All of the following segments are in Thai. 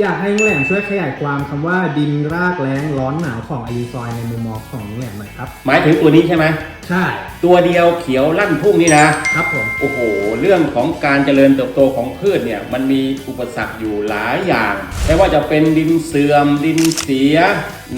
อยากให้ลุงแหลมช่วยขยายความคำว่าดินรากแล้งร้อนหนาวของอายุซอยในมุมมองของลุงแหลมหน่อยครับ หมายถึงตัวนี้ใช่ไหม ใช่ ตัวเดียวเขียวลั่นทุ่งนี่นะ ครับผม โอ้โห เรื่องของการเจริญเติบโตของพืชเนี่ย มันมีอุปสรรคอยู่หลายอย่าง ไม่ว่าจะเป็นดินเสื่อม ดินเสีย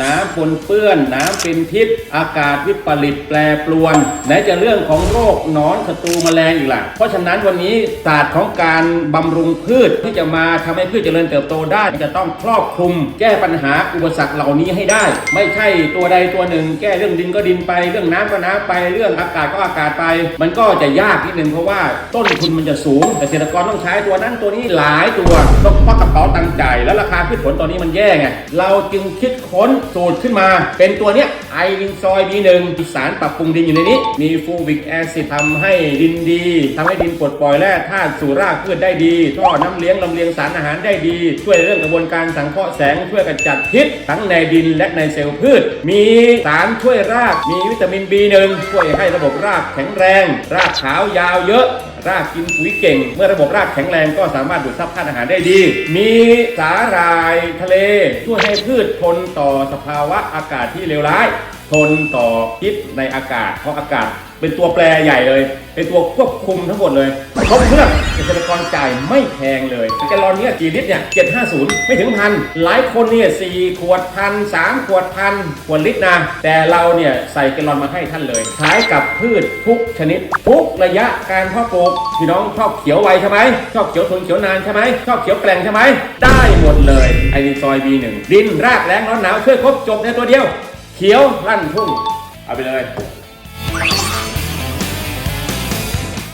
น้ำปนเปื้อน น้ำเป็นพิษ อากาศวิปริตแปรปรวนไหนจะเรื่องของโรคหนอนศัตรูแมลงอีกล่ะ เพราะฉะนั้นวันนี้ศาสตร์ของการบำรุงพืชที่จะมาทำให้พืชเจริญเติบโตได้จะต้องครอบคลุม แก้ปัญหาอุปสรรคเหล่านี้ให้ได้ ไม่ใช่ตัวใดตัวหนึ่ง แก้เรื่องดินก็ดินไป เรื่องน้ำก็น้ำไป เรื่องอากาศก็อากาศไป มันก็จะยากนิดนึงเพราะว่าต้นทุนมันจะสูงเกษตรกรต้องใช้ตัวนั้นตัวนี้หลายตัวต้องควักกระเป๋าตังค์จ่ายแล้วราคาพืชผลตอนนี้มันแย่ไงเราจึงคิดค้นสูตรขึ้นมา เป็นตัวเนี้ยไอวินซอย B1 มีสารปรับปรุงดินอยู่ในนี้ มีฟูวิกแอซิดทำให้ดินดีทำให้ดินปลดปล่อยแร่ธาตุสู่รากพืชได้ดี ท่อน้ำเลี้ยงลำเลียงสารอาหารได้ดี ช่วยเรื่องกระบวนการสังเคราะห์แสงช่วยกำจัดพิษทั้งในดินและในเซลล์พืช มีสารช่วยราก มีวิตามิน B1 ช่วยให้ระบบรากแข็งแรง รากขาวยาวเยอะ รากกินปุ๋ยเก่ง เมื่อระบบรากแข็งแรงก็สามารถดูดซับธาตุอาหารได้ดี มีสาหร่ายทะเลช่วยให้พืชทนต่อสภาวะอากาศที่เลวร้าย ทนต่อพิษในอากาศ เพราะอากาศเป็นตัวแปรใหญ่เลย เป็นตัวควบคุมทั้งหมดเลยครบเครื่องเกษตรกรจ่ายไม่แพงเลยแกลลอนเนี่ยกี่ลิตรเนี่ย750ไม่ถึงพันหลายคนเนี่ยสี่ขวดพันสามขวดพันขวดลิตรนะแต่เราเนี่ยใส่แกลลอนมาให้ท่านเลยใช้กับพืชทุกชนิดทุกระยะการเพาะปลูกพี่น้องชอบเขียวไวใช่ไหมชอบเขียวทนเขียวนานใช่ไหมชอบเขียวแกร่งใช่ไหมได้หมดเลยไอรินซอย B1 ดินรากแรงร้อนหนาวช่วยครบจบในตัวเดียว เขียวลั่นทุ่งเอาไปเลย